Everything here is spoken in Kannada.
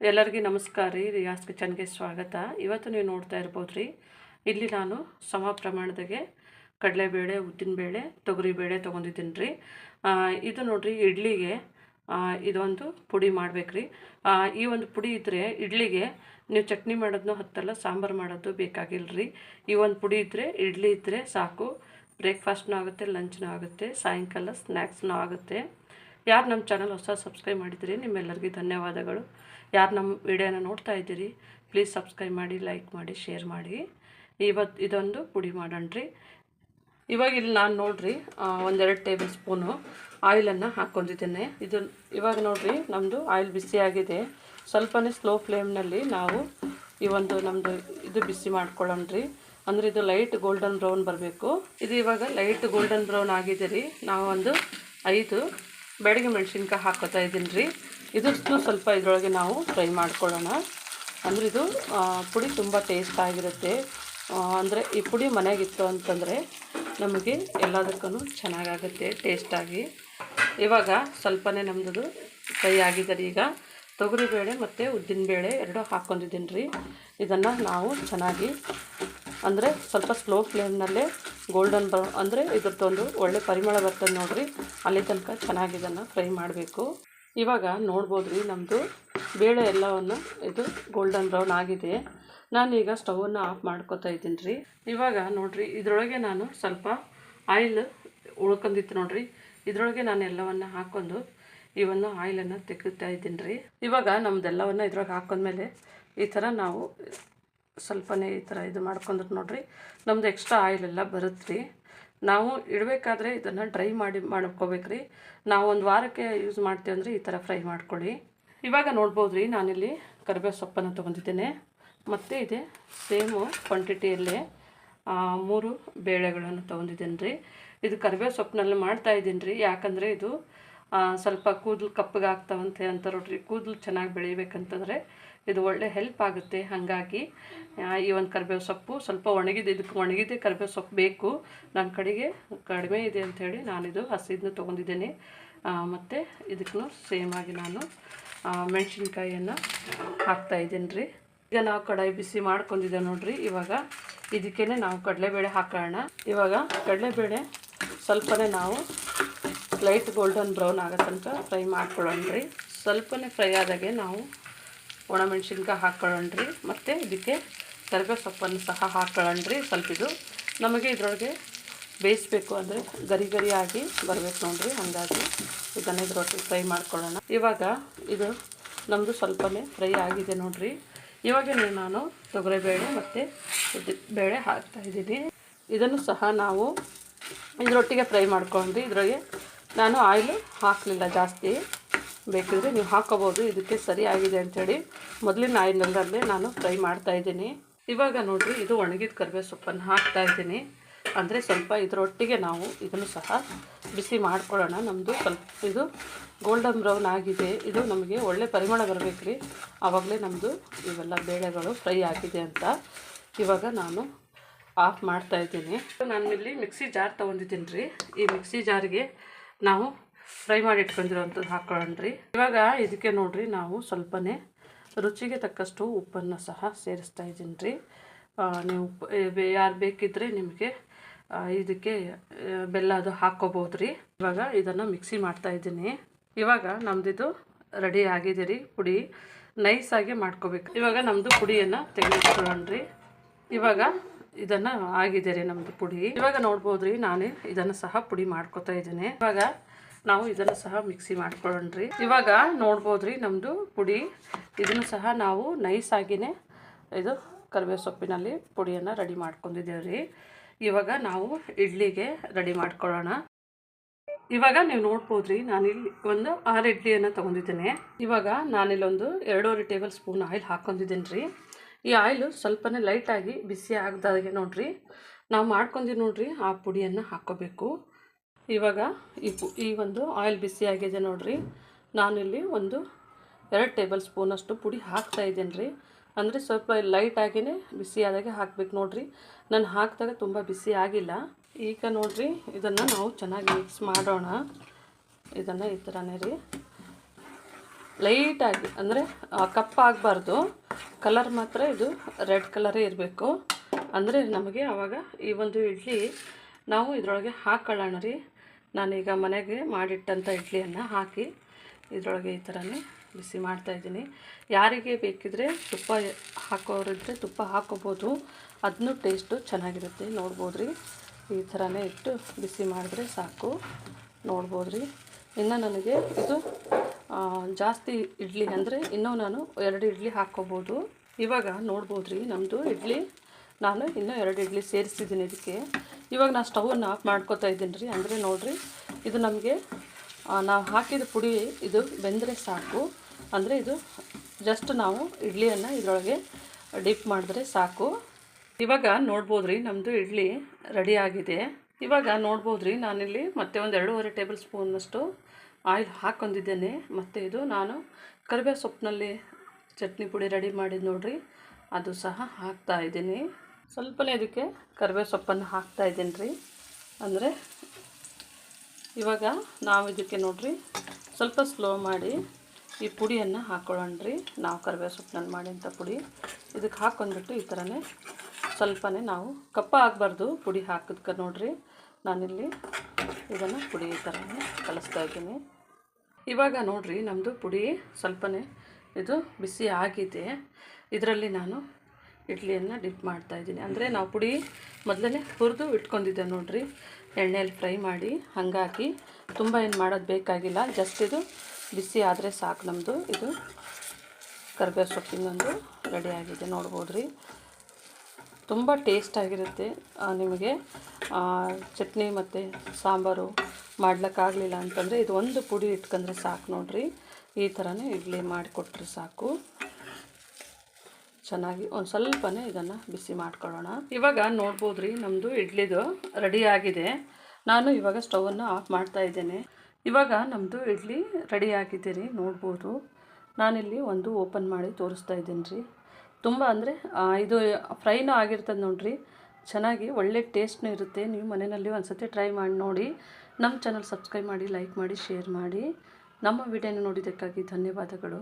ಎಲ್ಲರಿಗೂ ನಮಸ್ಕಾರ ರೀ. ರಿಯಾಸ್ ಕಿಚನ್ಗೆ ಸ್ವಾಗತ. ಇವತ್ತು ನೀವು ನೋಡ್ತಾ ಇರ್ಬೋದು ರೀ. ಇಲ್ಲಿ ನಾನು ಸಮ ಪ್ರಮಾಣದಾಗೆ ಕಡಲೆಬೇಳೆ ಉದ್ದಿನಬೇಳೆ ತೊಗರಿಬೇಳೆ ತೊಗೊಂಡಿದ್ದೀನಿ ರೀ. ಇದು ನೋಡಿರಿ ಇಡ್ಲಿಗೆ ಇದೊಂದು ಪುಡಿ ಮಾಡ್ಬೇಕು ರೀ. ಈ ಒಂದು ಪುಡಿ ಇದ್ದರೆ ಇಡ್ಲಿಗೆ ನೀವು ಚಟ್ನಿ ಮಾಡೋದನ್ನು ಹತ್ತಲ್ಲ, ಸಾಂಬಾರು ಮಾಡೋದು ಬೇಕಾಗಿಲ್ಲ ರೀ. ಈ ಒಂದು ಪುಡಿ ಇದ್ದರೆ ಇಡ್ಲಿ ಇದ್ದರೆ ಸಾಕು. ಬ್ರೇಕ್ಫಾಸ್ಟ್ನೂ ಆಗುತ್ತೆ, ಲಂಚ್ನೂ ಆಗುತ್ತೆ, ಸಾಯಂಕಾಲ ಸ್ನ್ಯಾಕ್ಸ್ನೂ ಆಗುತ್ತೆ. ಯಾರು ನಮ್ಮ ಚಾನಲ್ ಹೊಸ ಸಬ್ಸ್ಕ್ರೈಬ್ ಮಾಡಿದ್ದೀರಿ ನಿಮ್ಮೆಲ್ಲರಿಗೂ ಧನ್ಯವಾದಗಳು. ಯಾರು ನಮ್ಮ ವಿಡಿಯೋನ ನೋಡ್ತಾ ಇದ್ದೀರಿ ಪ್ಲೀಸ್ ಸಬ್ಸ್ಕ್ರೈಬ್ ಮಾಡಿ ಲೈಕ್ ಮಾಡಿ ಶೇರ್ ಮಾಡಿ. ಇವತ್ತು ಇದೊಂದು ಪುಡಿ ಮಾಡೋಣ್ರಿ. ಇವಾಗ ಇಲ್ಲಿ ನಾನು ನೋಡ್ರಿ ಒಂದೆರಡು ಟೇಬಲ್ ಸ್ಪೂನು ಆಯಿಲನ್ನು ಹಾಕ್ಕೊಂಡಿದ್ದೇನೆ. ಇದು ಇವಾಗ ನೋಡ್ರಿ ನಮ್ಮದು ಆಯಿಲ್ ಬಿಸಿ ಆಗಿದೆ. ಸ್ವಲ್ಪನೇ ಸ್ಲೋ ಫ್ಲೇಮ್ನಲ್ಲಿ ನಾವು ಈ ಒಂದು ನಮ್ಮದು ಇದು ಬಿಸಿ ಮಾಡ್ಕೊಳ್ಳೋಣ್ರಿ. ಅಂದರೆ ಇದು ಲೈಟ್ ಗೋಲ್ಡನ್ ಬ್ರೌನ್ ಬರಬೇಕು. ಇದು ಇವಾಗ ಲೈಟ್ ಗೋಲ್ಡನ್ ಬ್ರೌನ್ ಆಗಿದೆ ರೀ ನಾವು ಒಂದು ಐದು ಬೆಳಗ್ಗೆ ಮೆಣಸಿನ್ಕಾಯಿ ಹಾಕೋತಾ ಇದ್ದೀನಿ ರೀ. ಇದಷ್ಟು ಸ್ವಲ್ಪ ಇದರೊಳಗೆ ನಾವು ಫ್ರೈ ಮಾಡ್ಕೊಳ್ಳೋಣ. ಅಂದರೆ ಇದು ಪುಡಿ ತುಂಬ ಟೇಸ್ಟ್ ಆಗಿರುತ್ತೆ. ಅಂದರೆ ಈ ಪುಡಿ ಮನೆಗಿತ್ತು ಅಂತಂದರೆ ನಮಗೆ ಎಲ್ಲದಕ್ಕೂ ಚೆನ್ನಾಗಾಗುತ್ತೆ ಟೇಸ್ಟಾಗಿ ಇವಾಗ ಸ್ವಲ್ಪನೇ ನಮ್ಮದು ಫ್ರೈ ಆಗಿದೆ ಈಗ. ತೊಗರಿಬೇಳೆ ಮತ್ತು ಉದ್ದಿನಬೇಳೆ ಎರಡೂ ಹಾಕ್ಕೊಂಡಿದ್ದೀನಿ ರೀ. ಇದನ್ನು ನಾವು ಚೆನ್ನಾಗಿ, ಅಂದರೆ ಸ್ವಲ್ಪ ಸ್ಲೋ ಫ್ಲೇಮ್ನಲ್ಲೇ ಗೋಲ್ಡನ್ ಬ್ರೌನ್ ಅಂದರೆ ಇದ್ರದ್ದೊಂದು ಒಳ್ಳೆ ಪರಿಮಳ ಬರ್ತದೆ ನೋಡಿರಿ. ಅಲ್ಲಿ ತನಕ ಚೆನ್ನಾಗಿ ಇದನ್ನು ಫ್ರೈ ಮಾಡಬೇಕು. ಇವಾಗ ನೋಡ್ಬೋದು ರೀ ನಮ್ಮದು ಬೇಳೆ ಎಲ್ಲವನ್ನು ಇದು ಗೋಲ್ಡನ್ ಬ್ರೌನ್ ಆಗಿದೆ. ನಾನೀಗ ಸ್ಟವನ್ನು ಆಫ್ ಮಾಡ್ಕೋತಾ ಇದ್ದೀನಿ ರೀ ಇವಾಗ ನೋಡಿರಿ, ಇದರೊಳಗೆ ನಾನು ಸ್ವಲ್ಪ ಆಯಿಲ್ ಉಳ್ಕೊಂಡಿತ್ತು ನೋಡಿರಿ. ಇದರೊಳಗೆ ನಾನು ಎಲ್ಲವನ್ನು ಹಾಕ್ಕೊಂಡು ಇವನ್ನು ಆಯಿಲನ್ನು ತೆಗಿತಾ ಇದ್ದೀನಿ ರೀ ಇವಾಗ ನಮ್ದೆಲ್ಲವನ್ನು ಇದ್ರೊಳಗೆ ಹಾಕೊಂಡ್ಮೇಲೆ ಈ ಥರ ನಾವು ಸ್ವಲ್ಪನೇ ಈ ಥರ ಇದು ಮಾಡ್ಕೊಂಡ್ರೆ ನೋಡಿರಿ. ನಮ್ದು ಎಕ್ಸ್ಟ್ರಾ ಆಯಿಲ್ ಎಲ್ಲ ಬರುತ್ತೆ ನಾವು ಇಡಬೇಕಾದ್ರೆ ಇದನ್ನು ಡ್ರೈ ಮಾಡಿ ಮಾಡ್ಕೋಬೇಕು ರೀ ನಾವು ಒಂದು ವಾರಕ್ಕೆ ಯೂಸ್ ಮಾಡ್ತೀವಿ ಅಂದರೆ ಈ ಥರ ಫ್ರೈ ಮಾಡ್ಕೊಳ್ಳಿ. ಇವಾಗ ನೋಡ್ಬೋದು ರೀ ನಾನಿಲ್ಲಿ ಕರಿಬೇವು ಸೊಪ್ಪನ್ನು ತೊಗೊಂಡಿದ್ದೇನೆ. ಮತ್ತು ಇದೆ ಸೇಮು ಕ್ವಾಂಟಿಟಿಯಲ್ಲೇ ಮೂರು ಬೇಳೆಗಳನ್ನು ತೊಗೊಂಡಿದ್ದೇನೆ ರೀ ಇದು ಕರಿಬೇವು ಸೊಪ್ಪಿನಲ್ಲಿ ಮಾಡ್ತಾ ಇದ್ದೀನಿ ರೀ ಯಾಕಂದರೆ ಇದು ಸ್ವಲ್ಪ ಕೂದಲು ಕಪ್ಪಗೆ ಆಗ್ತಾವಂತೆ ಅಂತ ನೋಡ್ರಿ. ಕೂದಲು ಚೆನ್ನಾಗಿ ಬೆಳಿಬೇಕಂತಂದರೆ ಇದು ಒಳ್ಳೆ ಹೆಲ್ಪ್ ಆಗುತ್ತೆ. ಹಾಗಾಗಿ ಈ ಒಂದು ಕರಿಬೇವು ಸೊಪ್ಪು ಸ್ವಲ್ಪ ಒಣಗಿದ ಇದಕ್ಕೆ ಒಣಗಿದ್ದೆ ಕರಿಬೇವು ಸೊಪ್ಪು ಬೇಕು. ನನ್ನ ಕಡೆಗೆ ಕಡಿಮೆ ಇದೆ ಅಂಥೇಳಿ ನಾನಿದು ಹಸಿದನ್ನು ತೊಗೊಂಡಿದ್ದೇನೆ. ಮತ್ತು ಇದಕ್ಕೂ ಸೇಮ್ ಆಗಿ ನಾನು ಮೆಣಸಿನ್ಕಾಯಿಯನ್ನು ಹಾಕ್ತಾ ಇದ್ದೀನಿ ರೀ. ಈಗ ನಾವು ಕಡಾಯಿ ಬಿಸಿ ಮಾಡ್ಕೊಂಡಿದ್ದೆ ನೋಡ್ರಿ. ಇವಾಗ ಇದಕ್ಕೇ ನಾವು ಕಡಲೆಬೇಳೆ ಹಾಕೋಣ. ಇವಾಗ ಕಡಲೆಬೇಳೆ ಸ್ವಲ್ಪನೇ ನಾವು ಲೈಟ್ ಗೋಲ್ಡನ್ ಬ್ರೌನ್ ಆಗೋ ತನಕ ಫ್ರೈ ಮಾಡ್ಕೊಳ್ಳೋಣ ರೀ. ಸ್ವಲ್ಪನೇ ಫ್ರೈ ಆದಾಗೆ ನಾವು ಒಣಮೆಣ್ಸಿನ್ಕಾಯಿ ಹಾಕ್ಕೊಳ್ಳೋಣ ರೀ ಮತ್ತು ಇದಕ್ಕೆ ಕರಿಬೇವು ಸೊಪ್ಪನ್ನು ಸಹ ಹಾಕ್ಕೊಳ್ಳೋಣ ರೀ ಸ್ವಲ್ಪ ಇದು ನಮಗೆ ಇದರೊಳಗೆ ಬೇಯಿಸ್ಬೇಕು ಅಂದರೆ ಗರಿ ಗರಿಯಾಗಿ ಬರಬೇಕು ನೋಡಿರಿ. ಹಾಗಾಗಿ ಇದನ್ನು ಇದ್ರೊಟ್ಟಿಗೆ ಫ್ರೈ ಮಾಡ್ಕೊಳ್ಳೋಣ. ಇವಾಗ ಇದು ನಮ್ಮದು ಸ್ವಲ್ಪನೇ ಫ್ರೈ ಆಗಿದೆ ನೋಡಿರಿ. ಇವಾಗ ನಾನು ತೊಗರಿಬೇಳೆ ಮತ್ತು ಬೇಳೆ ಹಾಕ್ತಾಯಿದ್ದೀನಿ ಇದನ್ನು ಸಹ ನಾವು ಇದರೊಟ್ಟಿಗೆ ಫ್ರೈ ಮಾಡ್ಕೊಂಡ್ರಿ ಇದರೊಳಗೆ ನಾನು ಆಯಿಲು ಹಾಕಲಿಲ್ಲ ಜಾಸ್ತಿ. ಬೇಕಿದ್ರೆ ನೀವು ಹಾಕೋಬೋದು ಇದಕ್ಕೆ ಸರಿ ಆಗಿದೆ ಅಂಥೇಳಿ ಮೊದಲಿನ ಆಯಿಲ್ನಲ್ಲೇ ನಾನು ಫ್ರೈ ಮಾಡ್ತಾ ಇದ್ದೀನಿ. ಇವಾಗ ನೋಡಿರಿ, ಇದು ಒಣಗಿದ ಕರಿಬೇವು ಸೊಪ್ಪನ್ನು ಹಾಕ್ತಾ ಇದ್ದೀನಿ. ಅಂದರೆ ಸ್ವಲ್ಪ ಇದರೊಟ್ಟಿಗೆ ನಾವು ಇದನ್ನು ಸಹ ಬಿಸಿ ಮಾಡ್ಕೊಳ್ಳೋಣ. ನಮ್ಮದು ಸ್ವಲ್ಪ ಇದು ಗೋಲ್ಡನ್ ಬ್ರೌನ್ ಆಗಿದೆ. ಇದು ನಮಗೆ ಒಳ್ಳೆ ಪರಿಮಳ ಬರಬೇಕು ರೀ. ಆವಾಗಲೇ ನಮ್ಮದು ಇವೆಲ್ಲ ಬೇಳೆಗಳು ಫ್ರೈ ಆಗಿದೆ ಅಂತ ಇವಾಗ ನಾನು ಆಫ್ ಮಾಡ್ತಾ ಇದ್ದೀನಿ. ನಾನು ಇಲ್ಲಿ ಮಿಕ್ಸಿ ಜಾರ್ ತೊಗೊಂಡಿದ್ದೀನಿ ರೀ. ಈ ಮಿಕ್ಸಿ ಜಾರಿಗೆ ನಾವು ಫ್ರೈ ಮಾಡಿ ಇಟ್ಕೊಂಡಿರೋವಂಥದ್ದು ಹಾಕೊಳ್ಳೋಣ ರೀ ಇವಾಗ ಇದಕ್ಕೆ ನೋಡ್ರಿ ನಾವು ಸ್ವಲ್ಪನೇ ರುಚಿಗೆ ತಕ್ಕಷ್ಟು ಉಪ್ಪನ್ನು ಸಹ ಸೇರಿಸ್ತಾ ಇದ್ದೀನಿ ರೀ ನೀವು ಯಾರು ಬೇಕಿದ್ದರೆ ನಿಮಗೆ ಇದಕ್ಕೆ ಬೆಲ್ಲ ಅದು ಹಾಕ್ಕೋಬೋದು ರೀ ಇವಾಗ ಇದನ್ನು ಮಿಕ್ಸಿ ಮಾಡ್ತಾ ಇದ್ದೀನಿ. ಇವಾಗ ನಮ್ಮದಿದು ರೆಡಿ ಆಗಿದೆ ರೀ ಪುಡಿ ನೈಸಾಗಿ ಮಾಡ್ಕೋಬೇಕು. ಇವಾಗ ನಮ್ಮದು ಪುಡಿಯನ್ನು ತೆಗೆದುಕೊಳ್ಳ್ರಿ ರೀ ಇವಾಗ ಇದನ್ನು ಆಗಿದೆ ರೀ ನಮ್ಮದು ಪುಡಿ. ಇವಾಗ ನೋಡ್ಬೋದು ರೀ ನಾನು ಇದನ್ನು ಸಹ ಪುಡಿ ಮಾಡ್ಕೋತಾ ಇದ್ದೀನಿ. ಇವಾಗ ನಾವು ಇದನ್ನು ಸಹ ಮಿಕ್ಸಿ ಮಾಡ್ಕೊಳ್ಳೋಣ ರೀ ಇವಾಗ ನೋಡ್ಬೋದ್ರಿ ನಮ್ಮದು ಪುಡಿ. ಇದನ್ನು ಸಹ ನಾವು ನೈಸ್ ಆಗಿನೇ ಇದು ಕರಿಬೇವು ಸೊಪ್ಪಿನಲ್ಲಿ ಪುಡಿಯನ್ನು ರೆಡಿ ಮಾಡ್ಕೊಂಡಿದ್ದೇವೆ ರೀ ಇವಾಗ ನಾವು ಇಡ್ಲಿಗೆ ರೆಡಿ ಮಾಡ್ಕೊಳ್ಳೋಣ. ಇವಾಗ ನೀವು ನೋಡ್ಬೋದ್ರಿ ನಾನಿಲ್ಲಿ ಒಂದು ಆರು ಇಡ್ಲಿಯನ್ನು ತೊಗೊಂಡಿದ್ದೇನೆ. ಇವಾಗ ನಾನಿಲ್ಲೊಂದು ಎರಡೂವರೆ ಟೇಬಲ್ ಸ್ಪೂನ್ ಆಯಿಲ್ ಹಾಕ್ಕೊಂಡಿದ್ದೀನಿ ರೀ ಈ ಆಯಿಲು ಸ್ವಲ್ಪನೇ ಲೈಟಾಗಿ ಬಿಸಿ ಆಗದಾಗೆ ನೋಡ್ರಿ. ನಾವು ಮಾಡ್ಕೊಂಡಿ ನೋಡ್ರಿ ಆ ಪುಡಿಯನ್ನು ಹಾಕ್ಕೋಬೇಕು. ಇವಾಗ ಈ ಈ ಒಂದು ಆಯಿಲ್ ಬಿಸಿ ಆಗಿದೆ ನೋಡಿರಿ. ನಾನಿಲ್ಲಿ ಒಂದು ಎರಡು ಟೇಬಲ್ ಸ್ಪೂನಷ್ಟು ಪುಡಿ ಹಾಕ್ತಾ ಇದ್ದೀನಿ ರೀ. ಅಂದರೆ ಸ್ವಲ್ಪ ಲೈಟಾಗಿಯೇ ಬಿಸಿ ಆದಾಗೆ ಹಾಕ್ಬೇಕು ನೋಡಿರಿ. ನಾನು ಹಾಕಿದಾಗ ತುಂಬ ಬಿಸಿ ಆಗಿಲ್ಲ. ಈಗ ನೋಡಿರಿ, ಇದನ್ನು ನಾವು ಚೆನ್ನಾಗಿ ಮಿಕ್ಸ್ ಮಾಡೋಣ. ಇದನ್ನು ಈ ಥರನೇ ರೀ. ಲೈಟಾಗಿ ಅಂದರೆ ಕಪ್ಪಾಗಬಾರ್ದು ಕಲರ್ ಮಾತ್ರ ಇದು ರೆಡ್ ಕಲರೇ ಇರಬೇಕು. ಅಂದರೆ ನಮಗೆ ಆವಾಗ ಈ ಒಂದು ಇಡ್ಲಿ ನಾವು ಇದರೊಳಗೆ ಹಾಕೊಳ್ಳೋಣ ರೀ. ನಾನೀಗ ಮನೆಗೆ ಮಾಡಿಟ್ಟಂಥ ಇಡ್ಲಿಯನ್ನು ಹಾಕಿ ಇದರೊಳಗೆ ಈ ಥರನೇ ಬಿಸಿ ಮಾಡ್ತಾಯಿದ್ದೀನಿ ಯಾರಿಗೆ ಬೇಕಿದ್ರೆ ತುಪ್ಪ ಹಾಕೋರಿದ್ರೆ ತುಪ್ಪ ಹಾಕೋಬೋದು. ಅದನ್ನೂ ಟೇಸ್ಟು ಚೆನ್ನಾಗಿರುತ್ತೆ. ನೋಡ್ಬೋದು ರೀ ಈ ಥರನೇ ಇಟ್ಟು ಬಿಸಿ ಮಾಡಿದ್ರೆ ಸಾಕು. ನೋಡ್ಬೋದು ರೀ ಇನ್ನು ನನಗೆ ಇದು ಜಾಸ್ತಿ ಇಡ್ಲಿ ಅಂದರೆ ಇನ್ನೂ ನಾನು ಎರಡು ಇಡ್ಲಿ ಹಾಕ್ಕೋಬೋದು. ಇವಾಗ ನೋಡ್ಬೋದು ರೀ ನಮ್ಮದು ಇಡ್ಲಿ ನಾನು ಇನ್ನೂ ಎರಡು ಇಡ್ಲಿ ಸೇರಿಸಿದ್ದೀನಿ ಇದಕ್ಕೆ. ಇವಾಗ ನಾನು ಸ್ಟವನ್ನು ಆಫ್ ಮಾಡ್ಕೋತಾ ಇದ್ದೀನಿ ರೀ. ಅಂದರೆ ನೋಡಿರಿ, ಇದು ನಮಗೆ ನಾವು ಹಾಕಿದ ಪುಡಿ ಇದು ಬೆಂದರೆ ಸಾಕು. ಅಂದರೆ ಇದು ಜಸ್ಟ್ ನಾವು ಇಡ್ಲಿಯನ್ನು ಇದರೊಳಗೆ ಡಿಪ್ ಮಾಡಿದ್ರೆ ಸಾಕು. ಇವಾಗ ನೋಡ್ಬೋದು ರೀ ನಮ್ಮದು ಇಡ್ಲಿ ರೆಡಿ ಆಗಿದೆ. ಇವಾಗ ನೋಡ್ಬೋದು ರೀ ನಾನಿಲ್ಲಿ ಮತ್ತೆ ಒಂದು ಎರಡೂವರೆ ಟೇಬಲ್ ಸ್ಪೂನಷ್ಟು ಆಯಿಲ್ ಹಾಕ್ಕೊಂಡಿದ್ದೇನೆ. ಮತ್ತು ಇದು ನಾನು ಕರಿಬೇವು ಸೊಪ್ಪಿನಲ್ಲಿ ಚಟ್ನಿ ಪುಡಿ ರೆಡಿ ಮಾಡಿದ್ದು ನೋಡಿರಿ, ಅದು ಸಹ ಹಾಕ್ತಾ ಇದ್ದೀನಿ. ಸ್ವಲ್ಪನೇ ಇದಕ್ಕೆ ಕರಿಬೇವು ಸೊಪ್ಪನ್ನು ಹಾಕ್ತಾ ಇದ್ದೀನಿ ರೀ. ಅಂದರೆ ಇವಾಗ ನಾವು ಇದಕ್ಕೆ ನೋಡ್ರಿ, ಸ್ವಲ್ಪ ಸ್ಲೋ ಮಾಡಿ ಈ ಪುಡಿಯನ್ನು ಹಾಕ್ಕೊಳ್ಳೋಣ ರೀ. ನಾವು ಕರಿಬೇವು ಸೊಪ್ಪಿನಲ್ಲಿ ಮಾಡಿದಂಥ ಪುಡಿ. ಇದಕ್ಕೆ ಹಾಕ್ಕೊಂಡ್ಬಿಟ್ಟು ಈ ಥರನೇ ಸ್ವಲ್ಪನೇ ನಾವು ಕಪ್ಪ ಆಗಬಾರ್ದು ಪುಡಿ ಹಾಕಿದ್ಕೆ ನೋಡ್ರಿ. ನಾನಿಲ್ಲಿ ಇದನ್ನು ಪುಡಿ ಈ ಥರನೇ ಕಲಿಸ್ತಾ ಇದ್ದೀನಿ. ಇವಾಗ ನೋಡ್ರಿ ನಮ್ಮದು ಪುಡಿ ಸ್ವಲ್ಪನೇ ಇದು ಬಿಸಿ ಆಗಿದೆ. ಇದರಲ್ಲಿ ನಾನು ಇಡ್ಲಿಯನ್ನು ಡಿಪ್ ಮಾಡ್ತಾ ಇದ್ದೀನಿ. ಅಂದರೆ ನಾವು ಪುಡಿ ಮೊದಲೇ ಹುರಿದು ಇಟ್ಕೊಂಡಿದ್ದೆ ನೋಡಿರಿ. ಎಣ್ಣೆಯಲ್ಲಿ ಫ್ರೈ ಮಾಡಿ ಹಂಗಾಕಿ ತುಂಬ ಏನು ಮಾಡೋದು ಬೇಕಾಗಿಲ್ಲ. ಜಸ್ಟ್ ಇದು ಬಿಸಿ ಆದರೆ ಸಾಕು ನಮ್ಮದು ಇದು ಕರ್ಬೇವು ಸೊಪ್ಪಿನೊಂದು ಆಗಿದೆ ನೋಡ್ಬೋದು ರೀ ತುಂಬ ಟೇಸ್ಟಾಗಿರುತ್ತೆ ನಿಮಗೆ ಚಟ್ನಿ ಮತ್ತು ಸಾಂಬಾರು ಮಾಡ್ಲಿಕ್ಕಾಗಲಿಲ್ಲ ಅಂತಂದರೆ ಇದು ಒಂದು ಪುಡಿ ಇಟ್ಕೊಂಡ್ರೆ ಸಾಕು ನೋಡಿರಿ. ಈ ಥರನೇ ಇಡ್ಲಿ ಮಾಡಿಕೊಟ್ರೆ ಸಾಕು. ಚೆನ್ನಾಗಿ ಒಂದು ಸ್ವಲ್ಪನೇ ಇದನ್ನು ಬಿಸಿ ಮಾಡ್ಕೊಳ್ಳೋಣ. ಇವಾಗ ನೋಡ್ಬೋದು ರೀ ನಮ್ಮದು ಇಡ್ಲಿದು ರೆಡಿ ಆಗಿದೆ. ನಾನು ಇವಾಗ ಸ್ಟವನ್ನು ಆಫ್ ಮಾಡ್ತಾ ಇದ್ದೇನೆ. ಇವಾಗ ನಮ್ಮದು ಇಡ್ಲಿ ರೆಡಿ ಆಗಿದೆ ರೀ ನೋಡ್ಬೋದು. ನಾನಿಲ್ಲಿ ಒಂದು ಓಪನ್ ಮಾಡಿ ತೋರಿಸ್ತಾ ಇದ್ದೀನಿ ರೀ ತುಂಬ ಅಂದರೆ ಇದು ಫ್ರೈನೂ ಆಗಿರ್ತದೆ ನೋಡಿರಿ. ಚೆನ್ನಾಗಿ ಒಳ್ಳೆ ಟೇಸ್ಟ್ನೂ ಇರುತ್ತೆ. ನೀವು ಮನೆಯಲ್ಲಿ ಒಂದು ಸತಿ ಟ್ರೈ ಮಾಡಿ ನೋಡಿ. ನಮ್ಮ ಚಾನಲ್ ಸಬ್ಸ್ಕ್ರೈಬ್ ಮಾಡಿ, ಲೈಕ್ ಮಾಡಿ, ಶೇರ್ ಮಾಡಿ. ನಮ್ಮ ವಿಡಿಯೋನ ನೋಡಿದ್ದಕ್ಕಾಗಿ ಧನ್ಯವಾದಗಳು.